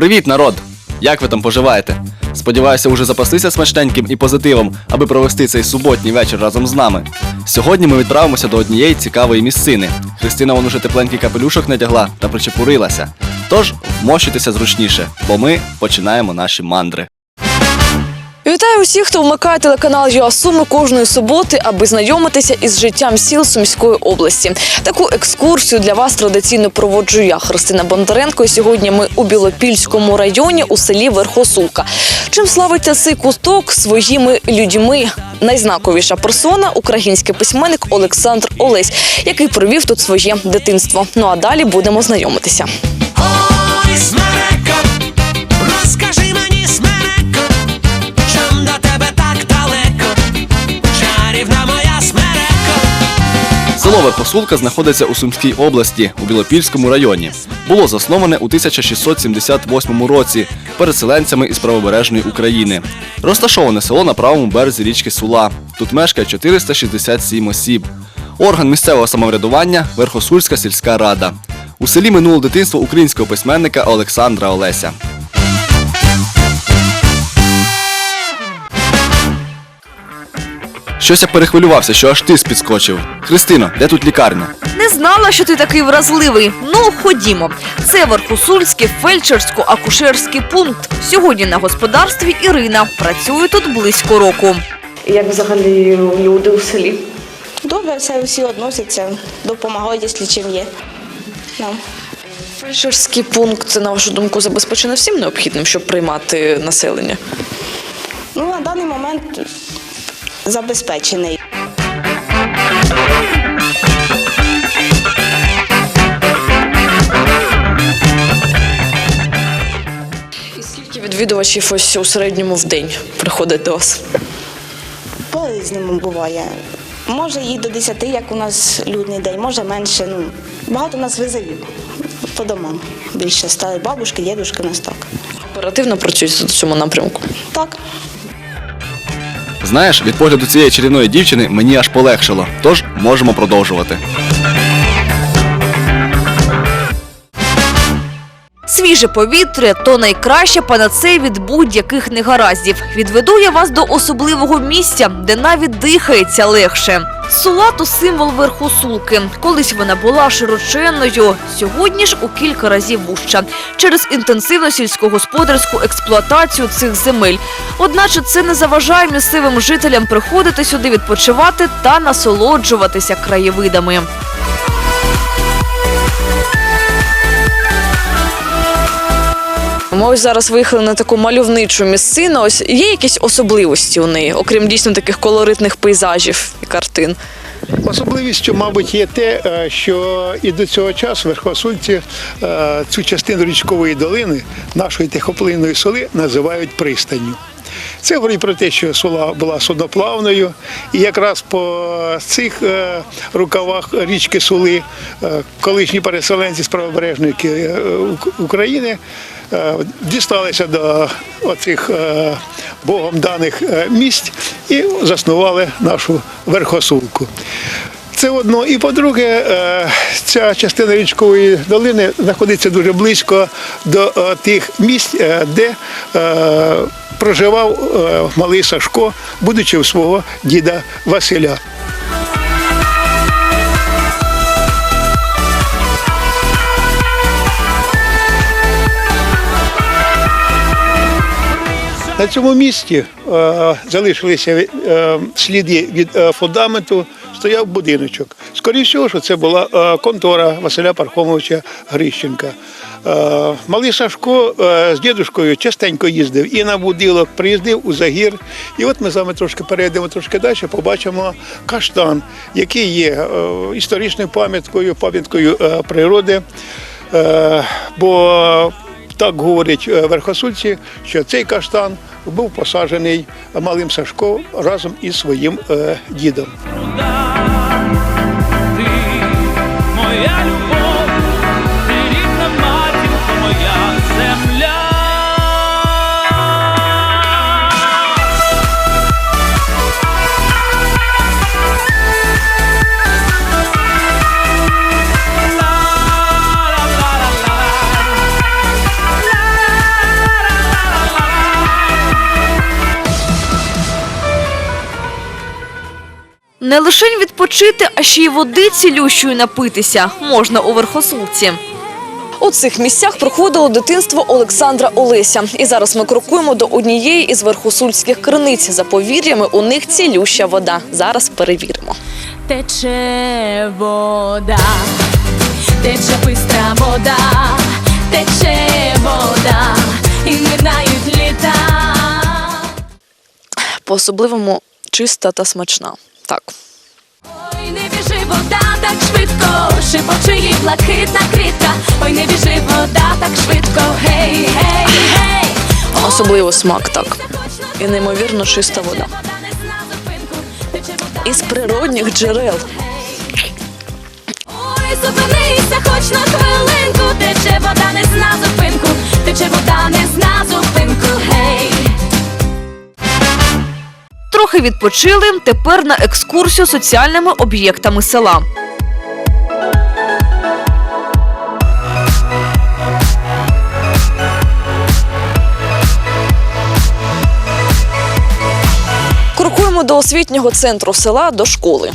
Привіт, народ! Як ви там поживаєте? Сподіваюся, уже запаслися смачненьким і позитивом, аби провести цей суботній вечір разом з нами. Сьогодні ми відправимося до однієї цікавої місцини. Христина вон уже тепленький капелюшок надягла та причепурилася. Тож вмощуйтеся зручніше, бо ми починаємо наші мандри. Вітаю усіх, хто вмикає телеканал ЮАСуми кожної суботи, аби знайомитися із життям сіл Сумської області. Таку екскурсію для вас традиційно проводжу я, Христина Бондаренко. І сьогодні ми у Білопільському районі у селі Верхосулка. Чим славиться цей куток своїми людьми? Найзнаковіша персона український письменник Олександр Олесь, який провів тут своє дитинство. Ну а далі будемо знайомитися. Село Верхосулка знаходиться у Сумській області у Білопільському районі. Було засноване у 1678 році переселенцями із правобережної України. Розташоване село на правому березі річки Сула. Тут мешкає 467 осіб. Орган місцевого самоврядування Верхосульська сільська рада. У селі минуло дитинство українського письменника Олександра Олеся. Щось я перехвилювався, що аж тиск підскочив. Христино, де тут лікарня? Не знала, що ти такий вразливий. Ну, ходімо. Це Верхосульський фельдшерсько-акушерський пункт. Сьогодні на господарстві Ірина. Працює тут близько року. Як взагалі люди у селі? Добре, все всі відносяться, допомагають, якщо чим є. Нам. Фельдшерський пункт, це, на вашу думку, забезпечено всім необхідним, щоб приймати населення. Ну, на даний момент забезпечений. І скільки відвідувачів ось у середньому в день приходить до вас? По-різному буває. Може і до 10, як у нас людний день, може менше. Ну, багато у нас визовів по домам. Більше стали бабушки, дідушки нас так. Оперативно працюють у цьому напрямку. Так. Знаєш, від погляду цієї чарівної дівчини мені аж полегшило. Тож можемо продовжувати. Свіже повітря то найкраща панацея від будь-яких негараздів. Відведу я вас до особливого місця, де навіть дихається легше. Сула то символ верхосулки. Колись вона була широченною, сьогодні ж у кілька разів вужча через інтенсивну сільськогосподарську експлуатацію цих земель. Одначе це не заважає місцевим жителям приходити сюди відпочивати та насолоджуватися краєвидами. Ми ось зараз виїхали на таку мальовничу місцину. Ось є якісь особливості у неї, окрім дійсно таких колоритних пейзажів і картин. Особливістю, мабуть, є те, е, що і до цього часу верхосульці е, цю частину річкової долини нашої тихоплинної соли називають пристанню. Це говорить про те, що сола була судноплавною, і якраз по цих е, рукавах річки Сули колишні переселенці з правобережної України дісталися до оцих е, Богом даних е, місць і заснували нашу верхосулку. Це одно. І по-друге, е, ця частина річкової долини знаходиться дуже близько до е, тих місць, е, де е, проживав е, малий Сашко, будучи у свого діда Василя. На цьому місці е, залишилися е, сліди від е, фундаменту, стояв будиночок. Скоріше всього, що це була е, контора Василя Пархомовича Грищенка. Е, малий Сашко е, з дідушкою частенько їздив і на будилок, приїздив у Загір. І от ми з вами трошки перейдемо трошки далі, побачимо каштан, який є е, історичною пам'яткою, пам'яткою е, природи. Е, бо так говорять е, верхосульці, що цей каштан був посаджений малим Сашко разом із своїм е, дідом. Не лише відпочити, а ще й води цілющою напитися можна у верхосулці. У цих місцях проходило дитинство Олександра Олеся. І зараз ми крокуємо до однієї із верхосульських криниць. За повір'ями, у них цілюща вода. Зараз перевіримо. Тече вода, тече бистра вода, тече вода, і минають літа. По-особливому чиста та смачна. Так. Ой, не біжи вода так швидко, шипочи їй блакитна квітка. Ой, не біжи вода так швидко, гей, гей, гей. Особливо смак так. І неймовірно чиста вода. Із природних джерел. Ой, зупинися хоч на хвилинку, тече вода не зна зупинку, тече вода не зна зупинку, гей. Трохи відпочили, тепер на екскурсію соціальними об'єктами села. Крокуємо до освітнього центру села до школи.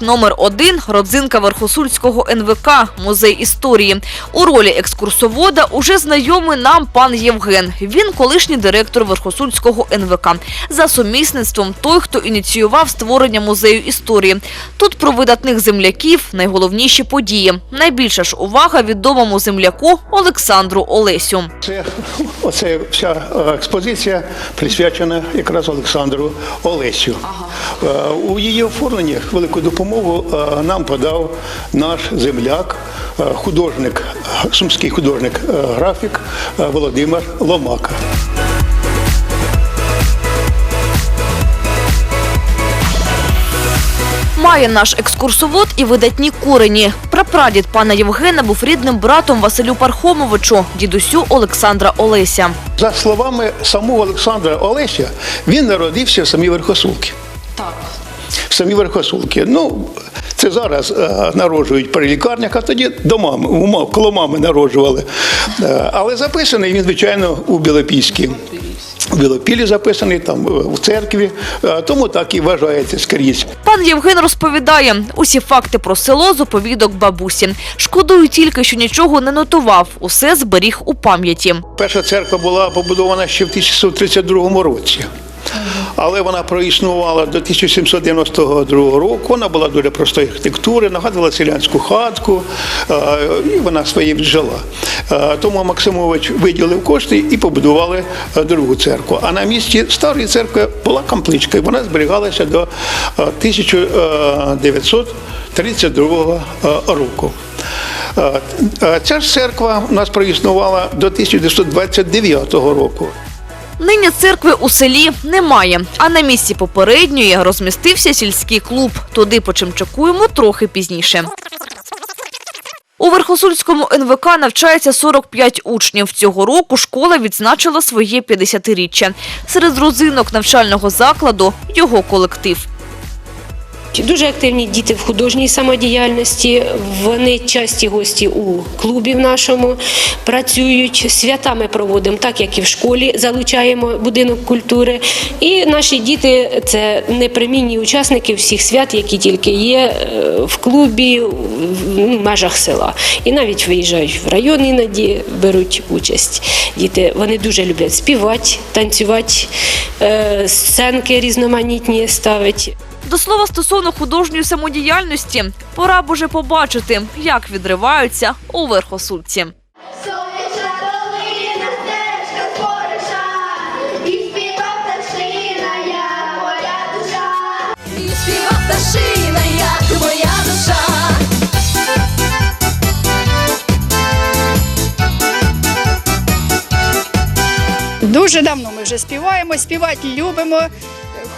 Номер один – родзинка Верхосульського НВК – музей історії. У ролі екскурсовода уже знайомий нам пан Євген. Він колишній директор Верхосульського НВК. За сумісництвом той, хто ініціював створення музею історії. Тут про видатних земляків найголовніші події. Найбільша ж увага відомому земляку Олександру Олесю. Це оце вся е, експозиція присвячена якраз Олександру Олесю. Е, У її оформленні велику допомогу е, нам подав наш земляк, е, художник, сумський художник, е, графік Володимир Ломака. Має наш екскурсовод і видатні корені. Прапрадід пана Євгена був рідним братом Василю Пархомовичу, дідусю Олександра Олеся. За словами самого Олександра Олеся, він народився в самій Верхосулки. Так. В самій Верхосулки. Ну, це зараз е, народжують при лікарнях, а тоді до мами, коло мами народжували. Е, але записаний він, звичайно, у Білопільській. У Білопілі записаний, там е, в церкві, Е, тому так і вважається скрізь. Пан Євген розповідає, усі факти про село з оповідок бабусі. Шкодую тільки, що нічого не нотував, усе зберіг у пам'яті. Перша церква була побудована ще в 1632 році. Але вона проіснувала до 1792 року. Вона була дуже простої архітектури, нагадувала селянську хатку, е, і вона своїм жила. Е, Тому Максимович виділив кошти і побудували е, другу церкву. А на місці старої церкви була капличка, і вона зберігалася до е, 1932 е, року. Ця ж церква у нас проіснувала до 1929 року. Нині церкви у селі немає, а на місці попередньої розмістився сільський клуб. Туди почимчакуємо трохи пізніше. У Верхосульському НВК навчається 45 учнів. Цього року школа відзначила своє 50-річчя. Серед родзинок навчального закладу – його колектив. Дуже активні діти в художній самодіяльності. Вони часті гості у клубі в нашому працюють. Свята ми проводимо так, як і в школі залучаємо будинок культури. І наші діти це непримінні учасники всіх свят, які тільки є е, в клубі в ну, межах села. І навіть виїжджають в район іноді, беруть участь. Діти вони дуже люблять співати, танцювати, е, сценки різноманітні ставити. До слова, стосовно художньої самодіяльності, пора б уже побачити, як відриваються у Верхосульці. Сонячна долина, стежка спориша, і співа пташина, я моя душа. І співа пташина, як моя душа. Дуже давно ми вже співаємо, співати любимо.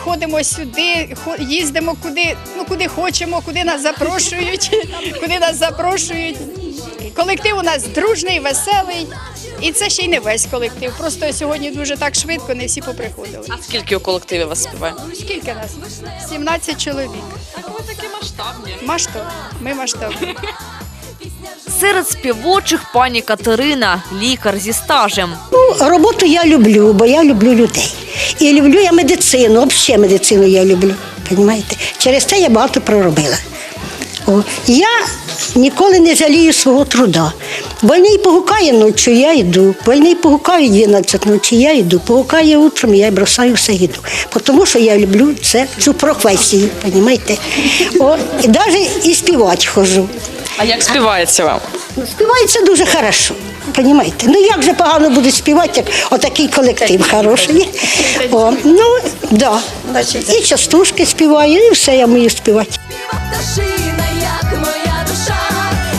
Ходимо сюди, хо- їздимо куди, ну куди хочемо, куди нас запрошують, куди нас запрошують. Колектив у нас дружний, веселий. І це ще й не весь колектив. Просто сьогодні дуже так швидко, не всі поприходили. А скільки у колективі вас співає? Скільки нас? 17 чоловік. такі масштабні. Масштаб. Ми масштабні. Серед співочих пані Катерина, лікар зі стажем. Роботу я люблю, бо я люблю людей. І люблю я медицину, взагалі медицину я люблю. Понімаєте? Через це я багато проробила. О, я ніколи не жалію свого труда. Больний погукає ночі, я йду. Больний погукає 12 ночі, я йду. Погукає утром, я бросаю все йду. Тому що я люблю це, цю професію, розумієте? О, і навіть і співати хожу. А як співається вам? Співається дуже хорошо. Понімаєте? Ну як же погано буде співати, як отакий колектив хороший. О, ну, да. І частушки співаю, і все я вмію співати. пташина, як моя душа,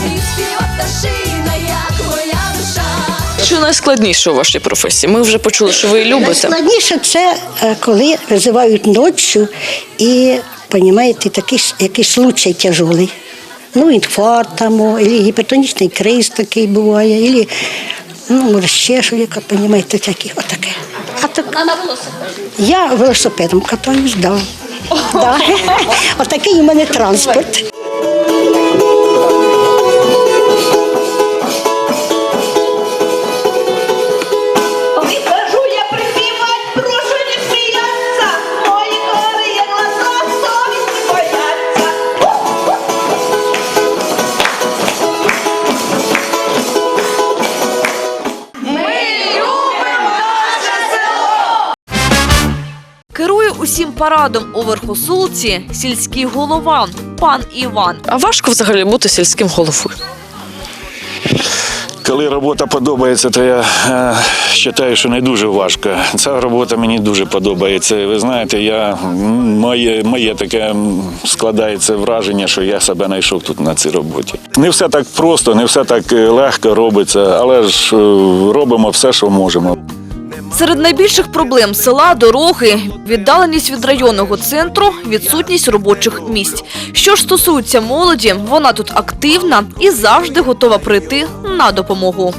і співа пташина, як моя душа. Що найскладніше у вашій професії? Ми вже почули, що ви її любите. Найскладніше це е, коли визивають ночі і, понімаєте, такий якийсь случай тяжелий. Ну, інфаркт там, або гіпертонічний криз такий буває, або, ну, ще що яка, розумієте, такі, отаке. А так, а на велосипеді? Я велосипедом катаюсь, да. да. Отакий у мене транспорт. Парадом у верхосулці сільський голова пан Іван. А важко взагалі бути сільським головою. Коли робота подобається, то я е, вважаю, що не дуже важко. Ця робота мені дуже подобається. Ви знаєте, я моє, моє таке складається враження, що я себе знайшов тут на цій роботі. Не все так просто, не все так е, легко робиться, але ж е, робимо все, що можемо. Серед найбільших проблем села дороги, віддаленість від районного центру, відсутність робочих місць. Що ж стосується молоді, вона тут активна і завжди готова прийти на допомогу.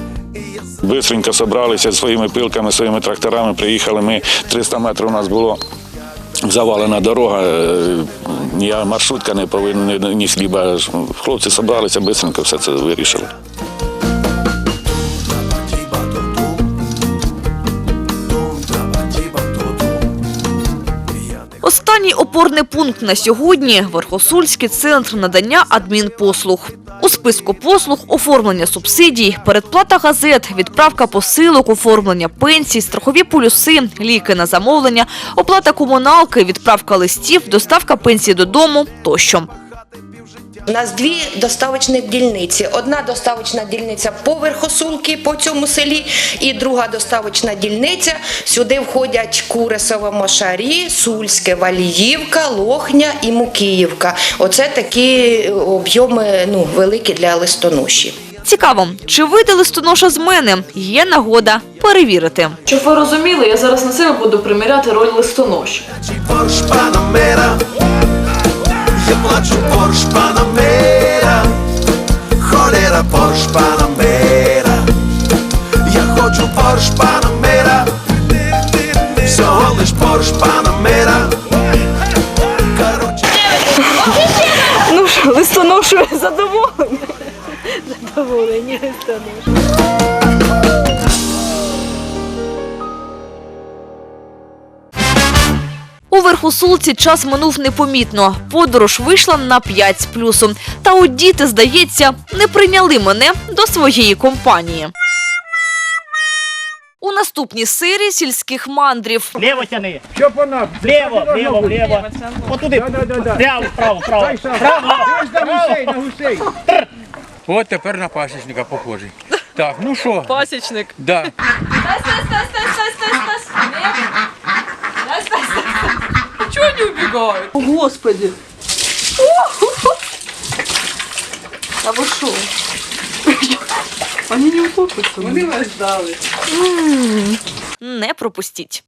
Бистренько зібралися своїми пилками, своїми тракторами. Приїхали. Ми 300 метрів у нас було. Завалена дорога, е, ні маршрутка не повинна, ні хліба. Хлопці зібралися, бистренько все це вирішили. Останній опорний пункт на сьогодні – Верхосульський центр надання адмінпослуг. У списку послуг – оформлення субсидій, передплата газет, відправка посилок, оформлення пенсій, страхові полюси, ліки на замовлення, оплата комуналки, відправка листів, доставка пенсії додому тощо. У нас дві доставочні дільниці. Одна доставочна дільниця по Верхосулки, по цьому селі, і друга доставочна дільниця. Сюди входять Куресово, Мошарі, Сульське, Валіївка, Лохня і Мукіївка. Оце такі об'єми ну, великі для листоношів. Цікаво, чи вийде листоноша з мене? Є нагода перевірити. Щоб ви розуміли, я зараз на себе буду приміряти роль листоноші. Плачу Порш Панамера, холера Порш Панамера, я хочу Порш Панамера, всього лиш Порш Панамера. Короче, Ну що, листоношою задоволені? Задоволені листоношою. У Верхосулці час минув непомітно. Подорож вийшла на 5 з плюсом. Та от діти, здається, не прийняли мене до своєї компанії. У наступній серії сільських мандрів Лево тяни. Що по нас? Вліво, вліво, вліво. Отуди. Прямо, право, право. Право, право. От тепер на пасічника похожий. Так, ну що? Пасічник. Да. Чого не God. О, Господи. А ви що? Вони не ухопляться. Вони вас ждали. Не пропустіть.